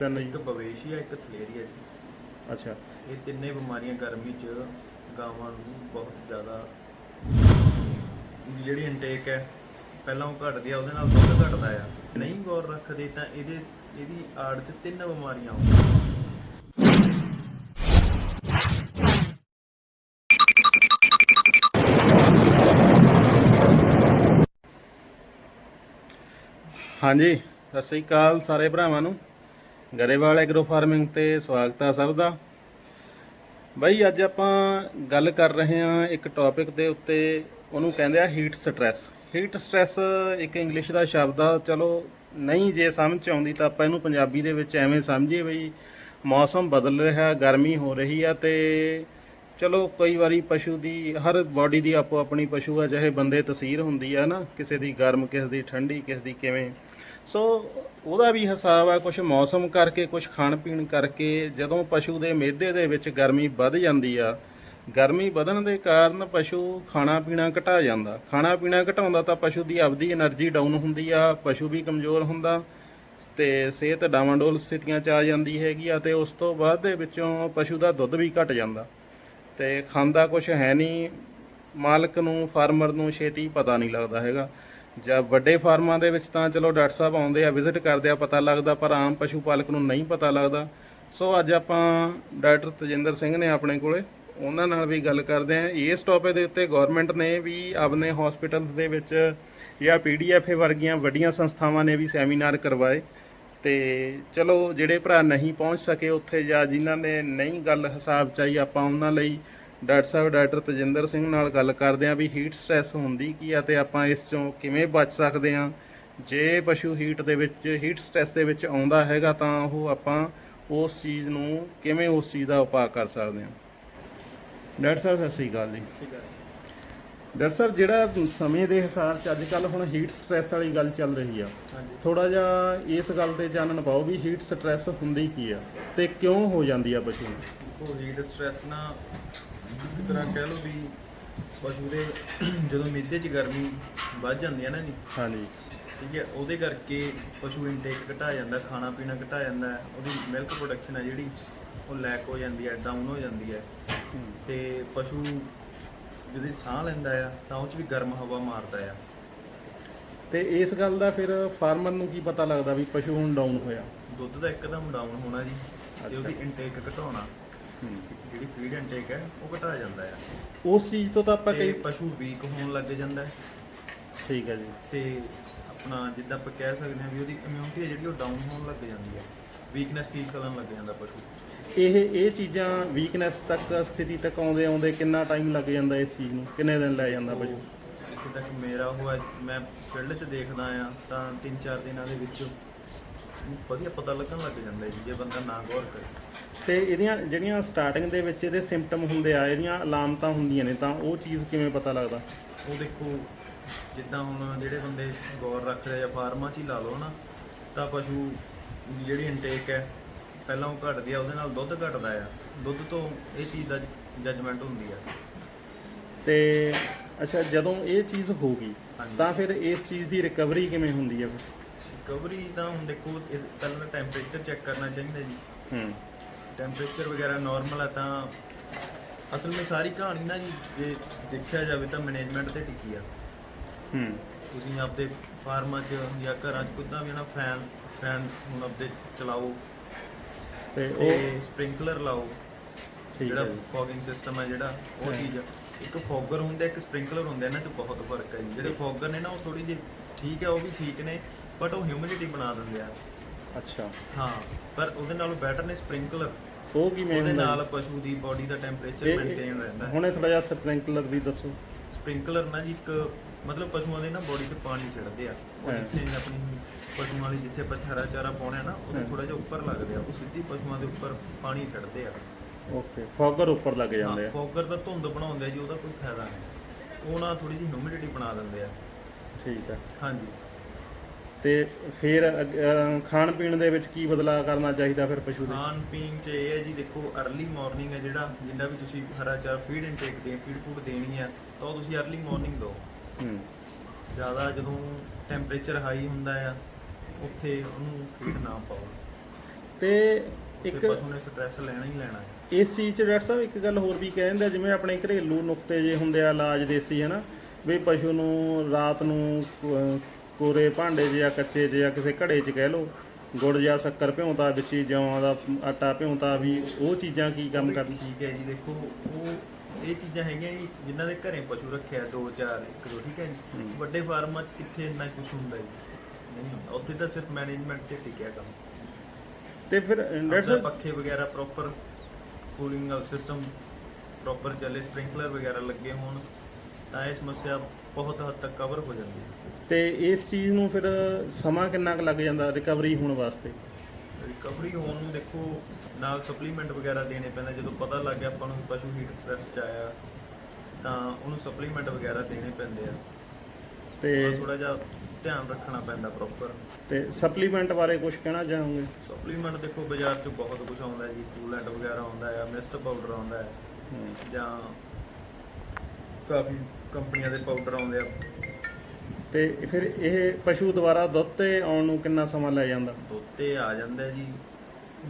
ਤਿੰਨ ਜੀ ਇੱਕ ਬਵੇਸ਼ੀਆ ਇੱਕ ਥਲੇਰੀਆ ਜੀ। ਅੱਛਾ। ਇਹ ਤਿੰਨੇ ਬਿਮਾਰੀਆਂ ਗਰਮੀ 'ਚ ਗਾਵਾਂ ਨੂੰ ਬਹੁਤ ਜ਼ਿਆਦਾ ਜਿਹੜੀ ਇਨਟੇਕ ਹੈ ਪਹਿਲਾਂ ਉਹ ਘਟਦੀ ਆ ਉਹਦੇ ਨਾਲ ਦੁੱਧ ਘਟਦਾ ਆ। ਨਹੀਂ ਗੌਰ ਰੱਖਦੇ ਤਾਂ ਇਹਦੇ ਇਹਦੀ ਆੜ 'ਚ ਤਿੰਨ ਬਿਮਾਰੀਆਂ ਆਉਂਦੀਆਂ ਹਾਂਜੀ ਸਤਿ ਸ੍ਰੀ ਅਕਾਲ ਸਾਰੇ ਭਰਾਵਾਂ ਨੂੰ। ਗਰੇਵਾਲ ਐਗਰੋ ਫਾਰਮਿੰਗ ਤੇ ਸਵਾਗਤ ਆ ਸਭ ਦਾ। ਬਈ, ਅੱਜ ਆਪਾਂ ਗੱਲ ਕਰ ਰਹੇ ਹਾਂ ਇੱਕ ਟੌਪਿਕ ਦੇ ਉੱਤੇ। ਉਹਨੂੰ ਕਹਿੰਦੇ ਆ ਹੀਟ ਸਟ੍ਰੈਸ ਹੀਟ ਸਟ੍ਰੈਸ ਇੱਕ ਇੰਗਲਿਸ਼ ਦਾ ਸ਼ਬਦ ਆ। ਚਲੋ, ਨਹੀਂ ਜੇ ਸਮਝ ਆਉਂਦੀ ਤਾਂ ਆਪਾਂ ਇਹਨੂੰ ਪੰਜਾਬੀ ਦੇ ਵਿੱਚ ਐਵੇਂ ਸਮਝੀਏ ਬਈ, ਮੌਸਮ ਬਦਲ ਰਿਹਾ, ਗਰਮੀ ਹੋ ਰਹੀ ਆ ਤੇ ਚਲੋ, ਕਈ ਵਾਰੀ ਪਸ਼ੂ ਦੀ, ਹਰ ਬਾਡੀ ਦੀ ਆਪੋ ਆਪਣੀ ਪਸ਼ੂ ਆ, ਚਾਹੇ ਬੰਦੇ ਤਸਵੀਰ ਹੁੰਦੀ ਆ ਨਾ, ਕਿਸੇ ਦੀ ਗਰਮ, ਕਿਸੇ ਦੀ ਠੰਡੀ, ਕਿਸੇ ਦੀ ਕਿਵੇਂ। ਸੋ ਉਹਦਾ ਵੀ ਹਿਸਾਬ ਆ ਕੁਝ ਮੌਸਮ ਕਰਕੇ ਕੁਝ ਖਾਣ ਪੀਣ ਕਰਕੇ, ਜਦੋਂ ਪਸ਼ੂ ਦੇ ਮਿਹਦੇ ਦੇ ਵਿੱਚ ਗਰਮੀ ਵੱਧ ਜਾਂਦੀ ਆ, ਗਰਮੀ ਵਧਣ ਦੇ ਕਾਰਨ ਪਸ਼ੂ ਖਾਣਾ ਪੀਣਾ ਘਟਾ ਜਾਂਦਾ। ਖਾਣਾ ਪੀਣਾ ਘਟਾਉਂਦਾ ਤਾਂ ਪਸ਼ੂ ਦੀ ਆਪਦੀ એનર્ਜੀ ਡਾਊਨ ਹੁੰਦੀ ਆ, ਪਸ਼ੂ ਵੀ ਕਮਜ਼ੋਰ ਹੁੰਦਾ, ਤੇ ਸਿਹਤ ਡਾਵਾਂਡੋਲ ਸਥਿਤੀਆਂ ਚ ਆ ਜਾਂਦੀ ਹੈਗੀ ਆ, ਤੇ ਉਸ ਤੋਂ ਬਾਅਦ ਦੇ ਵਿੱਚੋਂ ਪਸ਼ੂ ਦਾ ਦੁੱਧ ਵੀ ਘਟ ਜਾਂਦਾ। ਤੇ ਖਾਂਦਾ ਕੁਝ ਹੈ ਨਹੀਂ, ਮਾਲਕ ਨੂੰ, ਫਾਰਮਰ ਨੂੰ ਛੇਤੀ ਪਤਾ ਨਹੀਂ ਲੱਗਦਾ ਹੈਗਾ। ਜਾਂ ਵੱਡੇ ਫਾਰਮਾਂ ਦੇ ਵਿੱਚ ਤਾਂ ਚਲੋ ਡਾਕਟਰ ਸਾਹਿਬ ਆਉਂਦੇ ਆ ਵਿਜ਼ਿਟ ਕਰਦੇ ਆ, ਪਤਾ ਲੱਗਦਾ, ਪਰ ਆਮ ਪਸ਼ੂ ਪਾਲਕ ਨੂੰ ਨਹੀਂ ਪਤਾ ਲੱਗਦਾ। ਸੋ ਅੱਜ ਆਪਾਂ ਡਾਕਟਰ ਤਜਿੰਦਰ ਸਿੰਘ ਨੇ ਆਪਣੇ ਕੋਲੇ, ਉਹਨਾਂ ਨਾਲ ਵੀ ਗੱਲ ਕਰਦੇ ਆ। ਇਸ ਟੌਪਿਕ ਦੇ ਉੱਤੇ ਗਵਰਨਮੈਂਟ ਨੇ ਵੀ ਆਪਣੇ ਹਸਪੀਟਲਸ ਦੇ ਵਿੱਚ ਜਾਂ ਪੀਡੀਐਫਏ ਵਰਗੀਆਂ ਵੱਡੀਆਂ ਸੰਸਥਾਵਾਂ ਨੇ ਵੀ ਸੈਮੀਨਾਰ ਕਰਵਾਏ। ਤੇ ਚਲੋ, ਜਿਹੜੇ ਭਰਾ ਨਹੀਂ ਪਹੁੰਚ ਸਕੇ ਉੱਥੇ ਜਾਂ ਜਿਨ੍ਹਾਂ ਨੇ ਨਹੀਂ ਗੱਲ ਹਿਸਾਬ ਚਾਈ ਆਪਾਂ ਉਹਨਾਂ ਲਈ ਡਾਕਟਰ ਸਾਹਿਬ ਡਾਕਟਰ ਤਜਿੰਦਰ ਸਿੰਘ ਨਾਲ ਗੱਲ ਕਰਦੇ ਆਂ ਵੀ ਹੀਟ ਸਟ੍ਰੈਸ ਹੁੰਦੀ ਕੀ ਆ ਤੇ ਆਪਾਂ ਇਸ ਚੋਂ ਕਿਵੇਂ ਬਚ ਸਕਦੇ ਆਂ ਜੇ ਪਸ਼ੂ ਹੀਟ ਦੇ ਵਿੱਚ ਹੀਟ ਸਟ੍ਰੈਸ ਦੇ ਵਿੱਚ ਆਉਂਦਾ ਹੈਗਾ ਤਾਂ ਉਹ ਆਪਾਂ ਉਸ ਚੀਜ਼ ਨੂੰ ਕਿਵੇਂ ਉਸ ਚੀਜ਼ ਦਾ ਉਪਾਅ ਕਰ ਸਕਦੇ ਆਂ ਡਾਕਟਰ ਸਾਹਿਬ ਸਤਿ ਸ੍ਰੀ ਅਕਾਲ ਜੀ। ਡਾਕਟਰ ਸਾਹਿਬ ਜਿਹੜਾ ਸਮੇਂ ਦੇ ਹਿਸਾਬ ਚ ਅੱਜ ਕੱਲ ਹੁਣ ਹੀਟ ਸਟ੍ਰੈਸ ਵਾਲੀ ਗੱਲ ਚੱਲ ਰਹੀ ਆ ਥੋੜਾ ਜਿਹਾ ਇਸ ਗੱਲ ਤੇ ਚਾਨਣ ਪਾਓ ਵੀ ਹੀਟ ਸਟ੍ਰੈਸ ਹੁੰਦੀ ਕੀ ਆ ਤੇ ਕਿਉਂ ਹੋ ਜਾਂਦੀ ਆ ਪਸ਼ੂ ਨੂੰ? ਉਹ ਹੀਟ ਸਟ੍ਰੈਸ ਨਾ ਇੱਕ ਤਰ੍ਹਾਂ ਕਹਿ ਲਓ ਵੀ ਪਸ਼ੂ ਦੇ ਜਦੋਂ ਮਿੱਦੇ 'ਚ ਗਰਮੀ ਵੱਧ ਜਾਂਦੀ ਹੈ ਨਾ ਜੀ। ਹਾਂਜੀ। ਠੀਕ ਹੈ ਉਹਦੇ ਕਰਕੇ ਪਸ਼ੂ ਇਨਟੇਕ ਘਟਾ ਜਾਂਦਾ ਖਾਣਾ ਪੀਣਾ ਘਟਾ ਜਾਂਦਾ ਉਹਦੀ ਮਿਲਕ ਪ੍ਰੋਡਕਸ਼ਨ ਹੈ ਜਿਹੜੀ ਉਹ ਲੈਕ ਹੋ ਜਾਂਦੀ ਹੈ ਡਾਊਨ ਹੋ ਜਾਂਦੀ ਹੈ। ਤੇ ਪਸ਼ੂ ਜਦੋਂ ਸਾਹ ਲੈਂਦਾ ਆ ਤਾਂ ਉਹ 'ਚ ਵੀ ਗਰਮ ਹਵਾ ਮਾਰਦਾ ਆ। ਤੇ ਇਸ ਗੱਲ ਦਾ ਫਿਰ ਫਾਰਮਰ ਨੂੰ ਕੀ ਪਤਾ ਲੱਗਦਾ ਵੀ ਪਸ਼ੂ ਹੁਣ ਡਾਊਨ ਹੋਇਆ? ਦੁੱਧ ਦਾ ਇੱਕਦਮ ਡਾਊਨ ਹੋਣਾ ਜੀ। ਤੇ ਉਹਦੀ ਇਨਟੇਕ ਘਟਾਉਣਾ। ਜਿਹੜੀ ਫੀਡ ਇਨਟੇਕ ਹੈ ਉਹ ਘਟਾ ਜਾਂਦਾ ਆ ਉਸ ਚੀਜ਼ ਤੋਂ ਤਾਂ ਆਪਾਂ ਤੇ ਕਈ ਪਸ਼ੂ ਵੀਕ ਹੋਣ ਲੱਗ ਜਾਂਦਾ ਹੈ। ਠੀਕ ਹੈ ਜੀ। ਤੇ ਆਪਣਾ ਜਿੱਦਾਂ ਆਪਾਂ ਕਹਿ ਸਕਦੇ ਹਾਂ ਵੀ ਉਹਦੀ ਇਮਿਊਨਿਟੀ ਹੈ ਜਿਹੜੀ ਉਹ ਡਾਊਨ ਹੋਣ ਲੱਗ ਜਾਂਦੀ ਹੈ। ਵੀਕਨੈਸ ਫੀਲ ਕਰਨ ਲੱਗ ਜਾਂਦਾ ਪਸ਼ੂ। ਇਹ ਇਹ ਚੀਜ਼ਾਂ ਵੀਕਨੈਸ ਤੱਕ ਸਥਿਤੀ ਤੱਕ ਆਉਂਦੇ ਆਉਂਦੇ ਕਿੰਨਾ ਟਾਈਮ ਲੱਗ ਜਾਂਦਾ ਇਸ ਚੀਜ਼ ਨੂੰ? ਕਿੰਨੇ ਦਿਨ ਲੈ ਜਾਂਦਾ ਪਸ਼ੂ? ਜਿੱਥੇ ਤੱਕ ਮੇਰਾ ਉਹ ਹੈ ਮੈਂ ਫੀਲਡ 'ਚ ਦੇਖਦਾ ਆ ਤਾਂ 3-4 ਦਿਨਾਂ ਦੇ ਵਿੱਚ ਵਧੀਆ ਪਤਾ ਲੱਗਣ ਲੱਗ ਜਾਂਦਾ ਜੀ, ਜੇ ਬੰਦਾ ਨਾ ਗੌਰ ਕਰੇ। ਤੇ ਇਹਦੀਆਂ ਜਿਹੜੀਆਂ ਸਟਾਰਟਿੰਗ ਦੇ ਵਿੱਚ ਇਹਦੇ ਸਿੰਪਟਮ ਹੁੰਦੇ ਆ ਇਹਦੀਆਂ ਅਲਾਮਤਾਂ ਹੁੰਦੀਆਂ ਨੇ ਤਾਂ ਉਹ ਚੀਜ਼ ਕਿਵੇਂ ਪਤਾ ਲੱਗਦਾ? ਉਹ ਦੇਖੋ ਜਿੱਦਾਂ ਹੁਣ ਜਿਹੜੇ ਬੰਦੇ ਗੌਰ ਰੱਖਦੇ ਆ ਜਾਂ ਫਾਰਮਾਂ 'ਚ ਹੀ ਲਾ ਲਓ ਨਾ ਤਾਂ ਪਸ਼ੂ ਦੀ ਜਿਹੜੀ ਇਨਟੇਕ ਹੈ ਪਹਿਲਾਂ ਉਹ ਘਟਦੀ ਆ ਉਹਦੇ ਨਾਲ ਦੁੱਧ ਘਟਦਾ ਆ। ਦੁੱਧ ਤੋਂ ਇਹ ਚੀਜ਼ ਦਾ ਜਜਮੈਂਟ ਹੁੰਦੀ ਆ। ਤੇ ਅੱਛਾ ਜਦੋਂ ਇਹ ਚੀਜ਼ ਹੋ ਗਈ। ਤਾਂ ਫਿਰ ਇਸ ਚੀਜ਼ ਦੀ ਰਿਕਵਰੀ ਕਿਵੇਂ ਹੁੰਦੀ ਹੈ ਫਿਰ? ਰਿਕਵਰੀ ਤਾਂ ਹੁਣ ਦੇਖੋ ਇਹ ਪਹਿਲਾਂ ਟੈਂਪਰੇਚਰ ਚੈੱਕ ਕਰਨਾ ਚਾਹੀਦਾ ਜੀ। ਹੂੰ। ਟੈਂਪਰੇਚਰ ਵਗੈਰਾ ਨਾਰਮਲ ਹੈ ਤਾਂ ਅਸਲ ਵਿੱਚ ਸਾਰੀ ਕਹਾਣੀ ਨਾ ਜੀ ਜੇ ਦੇਖਿਆ ਜਾਵੇ ਤਾਂ ਮੈਨੇਜਮੈਂਟ ਤੇ ਟਿਕੀ ਆ। ਹੂੰ। ਤੁਸੀਂ ਆਪਦੇ ਫਾਰਮਾਂ 'ਚ ਜਾਂ ਘਰਾਂ 'ਚ ਕੁੱਦਾਂ ਵੀ ਨਾ ਫੈਨ ਫੈਨ ਹੁਣ ਆਪਦੇ ਚਲਾਓ ਤੇ ਉਹ ਤੇ ਸਪ੍ਰਿੰਕਲਰ ਲਾਓ ਜਿਹੜਾ ਫੌਗਿੰਗ ਸਿਸਟਮ ਹੈ ਜਿਹੜਾ ਉਹ। ਚੀਜ਼ ਆ। ਇੱਕ ਫੌਗਰ ਹੁੰਦਾ ਇੱਕ ਸਪ੍ਰਿੰਕਲਰ ਹੁੰਦਾ ਇਹਨਾਂ 'ਚ ਬਹੁਤ ਫ਼ਰਕ ਹੈ ਜੀ। ਜਿਹੜੇ ਫੌਗਰ ਨੇ ਨਾ ਉਹ ਥੋੜੀ ਜਿਹੀ ਠੀਕ ਹੈ ਉਹ ਵੀ ਠੀਕ ਨੇ। ਬਟ ਉਹ ਹਿਊਮਿਡਿਟੀ ਬਣਾ ਦਿੰਦੇ ਆ। ਅੱਛਾ। ਹਾਂ ਪਰ ਉਹਦੇ ਨਾਲੋਂ ਬੈਟਰ ਨੇ ਸਪ੍ਰਿੰਕਲਰ ਉਹ ਕਿਵੇਂ ਉਹਦੇ ਹੁੰਦਾ? ਨਾਲ ਪਸ਼ੂ ਦੀ ਬਾਡੀ ਦਾ ਟੈਂਪਰੇਚਰ ਇਹ- ਮੇਨਟੇਨ ਰਹਿੰਦਾ। ਹੈ ਹੁਣੇ ਥੋੜਾ ਜਿਹਾ ਸਪ੍ਰਿੰਕਲਰ ਵੀ ਦੱਸੋ। ਸਪ੍ਰਿੰਕਲਰ ਨਾ ਜੀ ਇੱਕ ਮਤਲਬ ਪਸ਼ੂਆਂ ਦੇ ਨਾ ਬਾਡੀ ਤੇ ਪਾਣੀ ਛਿੜਦੇ ਆ। ਉਹ ਹਾਂ। ਜਿੱਥੇ ਆਪਣੀ ਪਸ਼ੂਆਂ ਵਾਲੀ ਜਿੱਥੇ ਆਪਾਂ ਹਰਾ ਚਾਰਾ ਪਾਉਣੇ ਆ ਨਾ ਉਹ ਹਾਂ। ਥੋੜਾ ਜਿਹਾ ਉੱਪਰ ਲੱਗਦੇ ਆ। ਉਹ ਸਿੱਧੀ ਪਸ਼ੂਆਂ ਦੇ ਉੱਪਰ ਪਾਣੀ ਛਿੜਦੇ ਆ। ਓਕੇ ਫੌਗਰ ਉੱਪਰ ਲੱਗ ਜਾਂਦੇ ਆ। ਫੋਗਰ ਦਾ ਧੁੰਦ ਬਣਾਉਂਦੇ ਆ ਜੀ ਉਹਦਾ ਕੋਈ ਫਾਇਦਾ ਨਹੀਂ। ਉਹ ਨਾ ਥੋੜੀ ਜਿਹੀ ਹਿਊਮਿਡਿਟੀ ਬਣਾ ਦਿੰਦੇ ਆ। ਠੀਕ ਹੈ ਹਾਂਜੀ। ਤੇ ਫਿਰ ਅੱਗ- ਖਾਣ ਪੀਣ ਦੇ ਵਿੱਚ ਕੀ ਬਦਲਾਅ ਕਰਨਾ ਚਾਹੀਦਾ ਫਿਰ ਪਸ਼ੂ ਦੇ? ਖਾਣ ਪੀਣ ਚ ਇਹ ਹੈ ਜੀ ਦੇਖੋ ਅਰਲੀ ਮਾਰਨਿੰਗ ਹੈ ਜਿਹੜਾ ਜਿੰਨਾ ਵੀ ਤੁਸੀਂ ਹਰਾ ਚਾਰ ਫੀਡ ਇਨਟੇਕ ਦੇ ਫੀਡ ਫੂਡ ਦੇਣੀ ਹੈ ਤਾਂ ਉਹ ਤੁਸੀਂ ਅਰਲੀ ਮਾਰਨਿੰਗ ਦਿਓ। ਹੂੰ। ਜ਼ਿਆਦਾ ਜਦੋਂ ਟੈਂਪਰੇਚਰ ਹਾਈ ਹੁੰਦਾ ਆ ਉੱਥੇ ਉਹਨੂੰ ਫੀਡ ਨਾ ਪਾਓ। ਤੇ ਇੱਕ ਪਸ਼ੂ ਨੇ ਸਟ੍ਰੈਸ ਲੈਣਾ ਹੀ ਲੈਣਾ। ਹੈ ਇਸ ਚੀਜ਼ 'ਚ ਡਾਕਟਰ ਸਾਹਿਬ ਇੱਕ ਗੱਲ ਹੋਰ ਵੀ ਕਹਿੰਦੇ ਜਿਵੇਂ ਆਪਣੇ ਘਰੇਲੂ ਨੁਕਤੇ ਜੇ ਹੁੰਦੇ ਆ ਇਲਾਜ ਦੇਸੀ ਹਨਾ? ਵੀ ਪਸ਼ੂ ਨੂੰ ਰਾਤ ਨੂੰ ਕੋਰੇ ਭਾਂਡੇ 'ਚ ਜਾਂ ਕੱਚੇ 'ਚ ਜਾਂ ਕਿਸੇ ਘੜੇ 'ਚ ਕਹਿ ਲਓ ਗੁੜ ਜਾਂ ਸ਼ੱਕਰ ਭਿਉਂਤਾ ਵਿੱਚ ਹੀ ਦਾ ਆਟਾ ਭਿਉਂਤਾ ਵੀ ਉਹ ਚੀਜ਼ਾਂ ਕੀ ਕੰਮ ਕਰਨ ਠੀਕ ਹੈ ਜੀ ਦੇਖੋ ਉਹ ਇਹ ਚੀਜ਼ਾਂ ਹੈਗੀਆਂ ਜੀ ਜਿਨ੍ਹਾਂ ਦੇ ਘਰੇ ਪਸ਼ੂ ਰੱਖਿਆ ਦੋ ਚਾਰ ਇੱਕ ਦੋ ਠੀਕ ਹੈ ਜੀ? ਵੱਡੇ ਫਾਰਮਾਂ 'ਚ ਕਿੱਥੇ ਇੰਨਾ ਕੁਝ ਹੁੰਦਾ ਜੀ? ਨਹੀਂ ਹੁੰਦਾ ਉੱਥੇ ਤਾਂ ਸਿਰਫ ਮੈਨੇਜਮੈਂਟ 'ਤੇ ਟਿਕਿਆ ਕੰਮ। ਤੇ ਫਿਰ ਡਾਕਟਰ ਪੱਖੇ ਵਗੈਰਾ ਪ੍ਰੋਪਰ ਕੂਲਿੰਗ ਸਿਸਟਮ ਪ੍ਰੋਪਰ ਚੱਲੇ ਸਪ੍ਰਿੰਕਲਰ ਵਗੈਰਾ ਲੱਗੇ ਹੋਣ ਤਾਂ ਇਹ ਸਮੱਸਿਆ ਬਹੁਤ ਹੱਦ ਤੱਕ ਕਵਰ ਹੋ ਜਾਂਦੀ ਹੈ। ਤੇ ਇਸ ਚੀਜ਼ ਨੂੰ ਫਿਰ ਸਮਾਂ ਕਿੰਨਾ ਕੁ ਲੱਗ ਜਾਂਦਾ ਰਿਕਵਰੀ ਹੋਣ ਵਾਸਤੇ? ਰਿਕਵਰੀ ਹੋਣ ਨੂੰ ਦੇਖੋ ਨਾਲ ਸਪਲੀਮੈਂਟ ਵਗੈਰਾ ਦੇਣੇ ਪੈਂਦੇ ਜਦੋਂ ਪਤਾ ਲੱਗ ਗਿਆ ਆਪਾਂ ਨੂੰ ਪਸ਼ੂ ਹੀਟ ਸਟ੍ਰੈਸ ਚ ਆਇਆ ਤਾਂ ਉਹਨੂੰ ਸਪਲੀਮੈਂਟ ਵਗੈਰਾ ਦੇਣੇ ਪੈਂਦੇ ਆ। ਤੇ ਥੋੜਾ ਜਿਹਾ ਧਿਆਨ ਰੱਖਣਾ ਪੈਂਦਾ ਪ੍ਰੋਪਰ ਤੇ ਸਪਲੀਮੈਂਟ ਬਾਰੇ ਕੁਝ ਕਹਿਣਾ ਚਾਹੋਗੇ? ਸਪਲੀਮੈਂਟ ਦੇਖੋ ਬਾਜ਼ਾਰ 'ਚ ਬਹੁਤ ਕੁਝ ਆਉਂਦਾ ਜੀ। ਕੂਲੈਂਟ ਵਗੈਰਾ ਆਉਂਦਾ ਹੈ ਮਿਸਟ ਪਾਊਡਰ ਆਉਂਦਾ ਹੈ। ਜਾਂ ਕਾਫੀ ਕੰਪਨੀਆਂ ਦੇ ਪਾਊਡਰ ਆਉਂਦੇ ਆ। ਤੇ ਫਿਰ ਇਹ ਪਸ਼ੂ ਦੁਬਾਰਾ ਦੁੱਧ ਤੇ ਆਉਣ ਨੂੰ ਕਿੰਨਾ ਸਮਾਂ ਲੈ ਜਾਂਦਾ? ਦੁੱਧ ਤੇ ਆ ਜਾਂਦਾ ਜੀ।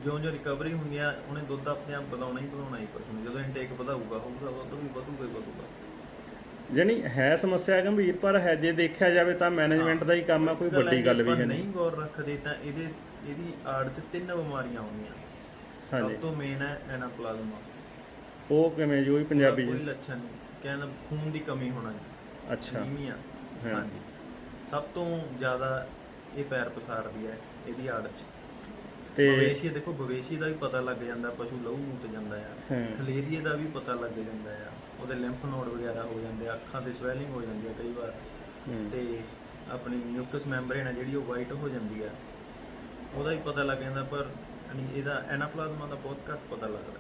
ਜਿਉਂ ਜਿਉਂ ਰਿਕਵਰੀ ਹੁੰਦੀ ਆ ਉਹਨੇ ਦੁੱਧ ਆਪਣੇ ਆਪ ਵਧਾਉਣਾ ਹੀ ਵਧਾਉਣਾ ਹੀ ਪਸ਼ੂ ਨੂੰ। ਜਦੋਂ ਇਨਟੇਕ ਵਧਾਊਗਾ ਹੋਊਗਾ ਦੁੱਧ ਵੀ ਵਧੂਗਾ ਹੀ ਵਧੂਗਾ। ਜਾਣੀ ਹੈ ਸਮੱਸਿਆ ਗੰਭੀਰ ਪਰ ਹੈ ਜੇ ਦੇਖਿਆ ਜਾਵੇ ਤਾਂ ਮੈਨੇਜਮੈਂਟ ਦਾ ਹੀ ਕੰਮ ਆ ਕੋਈ ਵੱਡੀ ਗੱਲ ਵੀ ਹੈ ਨਹੀਂ। ਨਹੀਂ ਗੌਰ ਰੱਖਦੇ ਤਾਂ ਇਹਦੇ ਇਹਦੀ ਆੜ 'ਚ ਤਿੰਨ ਬਿਮਾਰੀਆਂ ਆਉਂਦੀਆਂ। ਹਾਂਜੀ। ਸਭ ਤੋਂ ਮੇਨ ਹੈ ਐਨਾਪਲਾਜ਼ਮਾ। ਉਹ ਕਿਵੇਂ ਜੋ? ਵੀ ਪੰਜਾਬੀ ਕੋਈ ਲੱਛਣ ਨਹੀਂ। ਕਹਿੰਦਾ ਖੂਨ ਦੀ ਕਮੀ ਹੋਣਾ ਜੀ। ਅੱਛਾ। ਅਨੀਮੀਆ। ਹਾਂ। ਹਾਂਜੀ। ਸਭ ਤੋਂ ਜ਼ਿਆਦਾ ਇਹ ਪੈਰ ਪਸਾਰਦੀ ਹੈ ਇਹਦੀ ਆੜ 'ਚ। ਤੇ ਬਵੇਸ਼ੀ ਦੇਖੋ ਬਵੇਸ਼ੀ ਦਾ ਵੀ ਪਤਾ ਲੱਗ ਜਾਂਦਾ ਪਸ਼ੂ ਲਹੂ ਮੂਤ ਜਾਂਦਾ ਆ। ਹਾਂ। ਖਲੇਰੀਏ ਦਾ ਵੀ ਪਤਾ ਲੱਗ ਜਾਂਦਾ ਆ। ਉਹਦੇ ਲਿੰਫ ਨੋਡ ਵਗੈਰਾ ਹੋ ਜਾਂਦੇ ਆ ਅੱਖਾਂ ਤੇ ਸਵੈਲਿੰਗ ਹੋ ਜਾਂਦੀ ਆ ਕਈ ਵਾਰ। ਹੂੰ। ਤੇ ਆਪਣੀ ਮਿਊਕਸ ਮੈਂਬਰੇਨ ਹੈ ਜਿਹੜੀ ਉਹ ਵਾਈਟ ਹੋ ਜਾਂਦੀ ਆ। ਉਹਦਾ ਵੀ ਪਤਾ ਲੱਗ ਜਾਂਦਾ ਪਰ ਯਾਨੀ ਇਹਦਾ ਐਨਾਪਲਾਜ਼ਮਾ ਦਾ ਬਹੁਤ ਘੱਟ ਪਤਾ ਲੱਗਦਾ।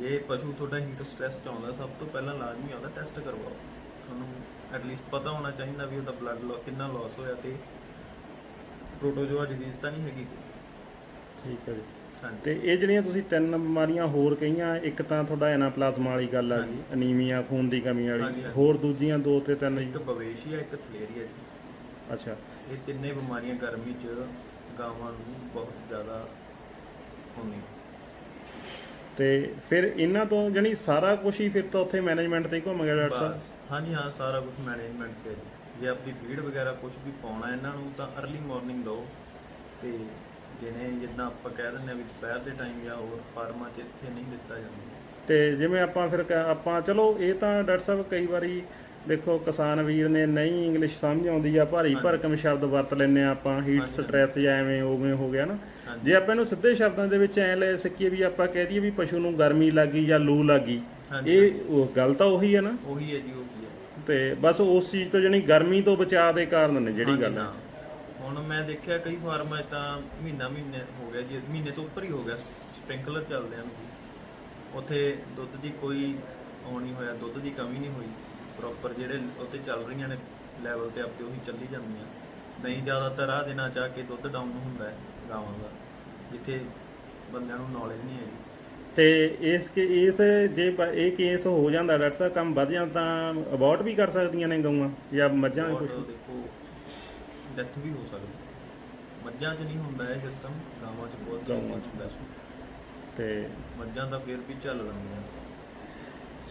ਜੇ ਪਸ਼ੂ ਤੁਹਾਡਾ ਹੀਟ ਸਟ੍ਰੈਸ ਚ ਆਉਂਦਾ ਸਭ ਤੋਂ ਪਹਿਲਾਂ ਲਾਜ਼ਮੀ ਆਉਂਦਾ ਟੈਸਟ ਕਰਵਾਓ। ਤੁਹਾਨੂੰ ਐਟਲੀਸਟ ਪਤਾ ਹੋਣਾ ਚਾਹੀਦਾ ਵੀ ਉਹਦਾ ਬਲੱਡ ਕਿੰਨਾ ਲਾਸ ਹੋਇਆ ਤੇ ਪ੍ਰੋਟੋਜੋਆ ਡਿਜ਼ੀਜ਼ ਤਾਂ ਨਹੀਂ ਹੈਗੀ। ਠੀਕ ਹੈ ਜੀ। ਤੇ ਇਹ ਜਿਹੜੀਆਂ ਤੁਸੀਂ ਤਿੰਨ ਬਿਮਾਰੀਆਂ ਹੋਰ ਕਹੀਆਂ ਇੱਕ ਤਾਂ ਤੁਹਾਡਾ ਐਨਾਪਲਾਜ਼ਮਾ ਵਾਲੀ ਗੱਲ ਆ ਗਈ ਅਨੀਮੀਆ ਖੂਨ ਦੀ ਕਮੀ ਵਾਲੀ। ਹੋਰ ਦੂਜੀਆਂ ਦੋ ਤੇ ਤਿੰਨ ਇੱਕ ਬਵੇਸ਼ੀਆ ਇੱਕ ਥਲੇਰੀਆ ਜੀ। ਅੱਛਾ। ਇਹ ਤਿੰਨੇ ਬਿਮਾਰੀਆਂ ਗਰਮੀ 'ਚ ਗਾਵਾਂ ਨੂੰ ਬਹੁਤ ਜ਼ਿਆਦਾ ਹੁੰਦੀਆਂ। ਤੇ ਫਿਰ ਇਹਨਾਂ ਤੋਂ ਜਾਣੀ ਸਾਰਾ ਕੁਝ ਹੀ ਫਿਰ ਤਾਂ ਉੱਥੇ ਮੈਨੇਜਮੈਂਟ ਤੇ ਹੀ ਘੁੰਮ ਗਿਆ ਡਾਕਟਰ ਸਾਹਿਬ? ਬਸ ਹਾਂਜੀ ਹਾਂ ਸਾਰਾ ਕੁਝ ਮੈਨੇਜਮੈਂਟ ਤੇ ਹੈ। ਜੀ। ਆਪਣੀ ਫੀਡ ਵਗੈਰਾ ਕੁਝ ਵੀ ਪਾਉਣਾ ਇਹਨਾਂ ਨੂੰ ਤਾਂ अर्ਲੀ ਮਾਰਨਿੰਗ ਦਿਓ। ਤੇ ਜਿਹਨੇ ਜਿੱਦਾਂ ਆਪਾਂ ਕਹਿ ਦਿੰਦੇ ਆ ਵੀ ਦੁਪਹਿਰ ਦੇ ਟਾਈਮ ਜਾਂ ਹੋਰ ਫਾਰਮਾਂ 'ਚ ਇੱਥੇ ਨਹੀਂ ਦਿੱਤਾ ਜਾਂਦਾ। ਤੇ ਜਿਵੇਂ ਆਪਾਂ ਫਿਰ ਕ- ਆਪਾਂ ਚਲੋ ਇਹ ਤਾਂ ਡਾਕਟਰ ਸਾਹਿਬ ਕਈ ਵਾਰੀ ਦੇਖੋ ਕਿਸਾਨ ਵੀਰ ਨੇ ਨਹੀਂ ਇੰਗਲਿਸ਼ ਸਮਝ ਆਉਂਦੀ ਆ ਭਾਰੀ ਭਰਕਮ ਸ਼ਬਦ ਵਰਤ ਲੈਂਦੇ ਆ ਆਪਾਂ ਹੀਟ ਸਟ੍ਰੈਸ ਜਾਂ ਐਵੇਂ ਉਵੇਂ ਹੋ ਗਿਆ ਨਾ। ਜੇ ਆਪਾਂ ਇਹਨੂੰ ਸਿੱਧੇ ਸ਼ਬਦਾਂ ਦੇ ਵਿੱਚ ਐ ਲੈ ਸਕੀਏ ਵੀ ਆਪਾਂ ਕਹਿ ਦਈਏ ਵੀ ਪਸ਼ੂ ਨੂੰ ਗਰਮੀ ਲੱਗੀ ਜਾਂ ਲੂ ਲੱਗੀ। ਇਹ ਉਹ ਗੱਲ ਤਾਂ ਉਹੀ ਹੈ ਨਾ। ਉਹੀ ਹੈ ਜੀ ਉਹੀ ਹੈ। ਤੇ ਬਸ ਉਸ ਚੀਜ਼ ਤੋਂ ਜਾਣੀ ਗਰਮੀ ਤੋਂ ਬਚਾਅ ਦੇ ਕਾਰਨ ਨੇ ਜਿਹੜੀ ਗੱਲ। ਹੁਣ ਮੈਂ ਦੇਖਿਆ ਕਈ ਫਾਰਮਾਂ ਤਾਂ ਮਹੀਨਾ ਮਹੀਨੇ ਹੋ ਗਿਆ ਜੀ ਮਹੀਨੇ ਤੋਂ ਉੱਪਰ ਹੀ ਹੋ ਗਿਆ ਸਪ੍ਰਿੰਕਲਰ ਚੱਲਦੇ ਹਨ ਉੱਥੇ ਦੁੱਧ ਦੀ ਕੋਈ ਆਉਣੀ ਹੋਇਆ ਦੁੱਧ ਦੀ ਕਮੀ ਨਹੀਂ ਹੋਈ। ਪ੍ਰੋਪਰ ਜਿਹੜੇ ਉੱਤੇ ਚੱਲ ਰਹੀਆਂ ਨੇ ਲੈਵਲ ਤੇ ਆਪੇ ਉਹੀ ਚੱਲੀ ਜਾਂਦੀਆਂ। ਨਹੀਂ ਜ਼ਿਆਦਾਤਰ ਆ ਦਿਨਾਂ ਚ ਆ ਕੇ ਦੁੱਧ ਡਾਊਨ ਹੁੰਦਾ ਹੈ ਗਾਵਾਂ ਦਾ ਜਿੱਥੇ ਬੰਦਿਆਂ ਨੂੰ ਨੌਲੇਜ ਨਹੀਂ ਹੈਗੀ। ਤੇ ਇਸ ਕੇ ਇਸ ਜੇ ਇਹ ਕੇਸ ਹੋ ਜਾਂਦਾ ਡਾਕਟਰ ਸਾਹਿਬ ਕੰਮ ਵਧ ਜਾਂਦਾ ਤਾਂ ਅਬੋਰਟ ਵੀ ਕਰ ਸਕਦੀਆਂ ਨੇ ਗਊਆਂ ਜਾਂ ਮੱਝਾਂ ਬਹੁਤ ਕੁਝ ਦੇਖੋ ਡੈਥ ਵੀ ਹੋ ਸਕਦੀ ਮੱਝਾਂ 'ਚ ਨਹੀਂ ਹੁੰਦਾ ਇਹ ਸਿਸਟਮ ਗਾਵਾਂ 'ਚ ਬਹੁਤ ਗਾਵਾਂ 'ਚ ਹੁੰਦਾ। ਹੈ। ਤੇ ਮੱਝਾਂ ਤਾਂ ਫਿਰ ਵੀ ਚੱਲ ਲੈਂਦੀਆਂ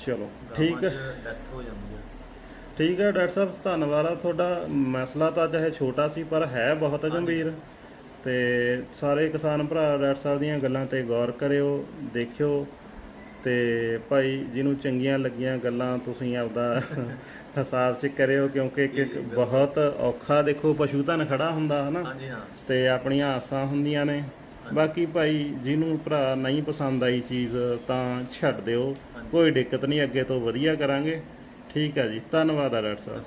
ਚਲੋ ਠੀਕ ਹੈ। ਡੈਥ ਹੋ ਜਾਂਦੀ ਹੈ ਠੀਕ ਹੈ ਡਾਕਟਰ ਸਾਹਿਬ ਧੰਨਵਾਦ ਆ ਤੁਹਾਡਾ। ਮਸਲਾ ਤਾਂ ਚਾਹੇ ਛੋਟਾ ਸੀ ਪਰ ਹੈ ਬਹੁਤ ਗੰਭੀਰ। ਤੇ ਸਾਰੇ ਕਿਸਾਨ ਭਰਾ ਡਾਕਟਰ ਸਾਹਿਬ ਦੀਆਂ ਗੱਲਾਂ ਤੇ ਗੌਰ ਕਰਿਓ ਦੇਖਿਓ। ਤੇ ਭਾਈ ਜਿਹਨੂੰ ਚੰਗੀਆਂ ਲੱਗੀਆਂ ਗੱਲਾਂ ਤੁਸੀਂ ਆਪਦਾ ਹਿਸਾਬ 'ਚ ਕਰਿਓ ਕਿਉਂਕਿ ਇੱਕ ਬਹੁਤ ਔਖਾ ਦੇਖੋ ਪਸ਼ੂ ਧਨ ਖੜਾ ਹੁੰਦਾ ਹਨਾ। ਤੇ ਆਪਣੀਆਂ ਆਸਾਂ ਹੁੰਦੀਆਂ ਨੇ। ਬਾਕੀ ਭਾਈ ਜਿਹਨੂੰ ਭਰਾ ਨਹੀਂ ਪਸੰਦ ਆਈ ਚੀਜ਼ ਤਾਂ ਛੱਡ ਦਿਓ ਕੋਈ ਦਿੱਕਤ ਨਹੀਂ ਅੱਗੇ ਤੋਂ ਵਧੀਆ ਕਰਾਂਗੇ। ਠੀਕ ਹੈ ਜੀ ਧੰਨਵਾਦ ਆ ਡਾਕਟਰ ਸਾਹਿਬ।